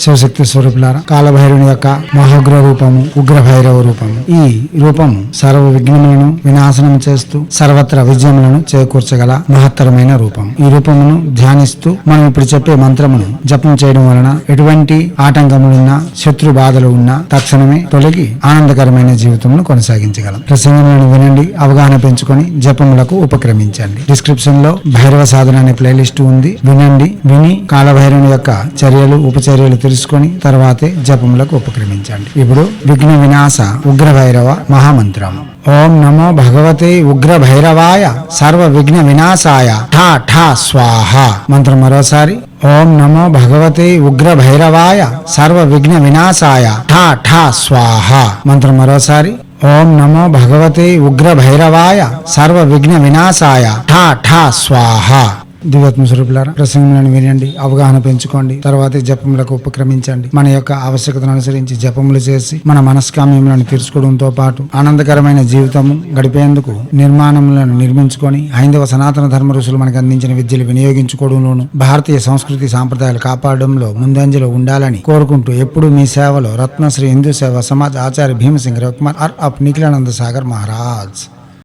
శివశక్తి స్వరూపులారా కాలభైరుని యొక్క మహోగ్ర రూపము ఉగ్ర భైరవ రూపము. ఈ రూపము సర్వ విఘ్నములను వినాశనం చేస్తూ సర్వత్ర విజయములను చేకూర్చగల మహత్తరమైన రూపం. ఈ రూపమును ధ్యానిస్తూ మనం ఇప్పుడు చెప్పే మంత్రమును జపం చేయడం వలన ఎటువంటి ఆటంకములున్నా శత్రు బాధలు ఉన్నా తక్షణమే తొలగి ఆనందకరమైన జీవితమును కొనసాగించగలం. ప్రసంగములను వినండి అవగాహన పెంచుకొని జపములకు ఉపక్రమించండి. డిస్క్రిప్షన్లో భైరవ సాధన అనే ప్లేలిస్ట్ ఉంది. వినండి విని కాలభైరవుని యొక్క చర్యలు ఉపచర్యలు తెలుసుకొని తర్వాతే జపములకు ఉపక్రమించండి. ఇప్పుడు విఘ్న వినాశ ఉగ్ర భైరవ మహామంత్రం. ఓం నమో భగవతే ఉగ్ర భైరవాయ సర్వ విఘ్న వినాశాయ ఠా ఠా స్వాహ. మంత్రం మరోసారి. ఓం నమో భగవతే ఉగ్ర భైరవాయ సర్వ విఘ్న వినాశాయ ఠా ఠా స్వాహ. మంత్రం మరోసారి. ఓం నమో భగవతే ఉగ్ర భైరవాయ సర్వ విఘ్న వినాశాయ ఠా ఠా స్వాహ. దివ్యాత్మ స్వరూపులారా ప్రసంగములను వినండి అవగాహన పెంచుకోండి తర్వాత జపములకు ఉపక్రమించండి. మన యొక్క ఆవశ్యకతను అనుసరించి జపములు చేసి మన మనస్కామ్యములను తీర్చుకోవడంతో పాటు ఆనందకరమైన జీవితము గడిపేందుకు నిర్మాణములను నిర్మించుకొని హైందవ సనాతన ధర్మ ఋషులు మనకు అందించిన విద్యలు వినియోగించుకోవడంలోను భారతీయ సంస్కృతి సాంప్రదాయాలు కాపాడడంలో ముందంజలో ఉండాలని కోరుకుంటూ ఎప్పుడూ మీ సేవలో రత్నశ్రీ హిందూ సేవ సమాజ్ ఆచార్య భీమసింగ్ రవికుమార్ ఆర్ అప్ నిఖిలానంద సాగర్ మహారాజ్.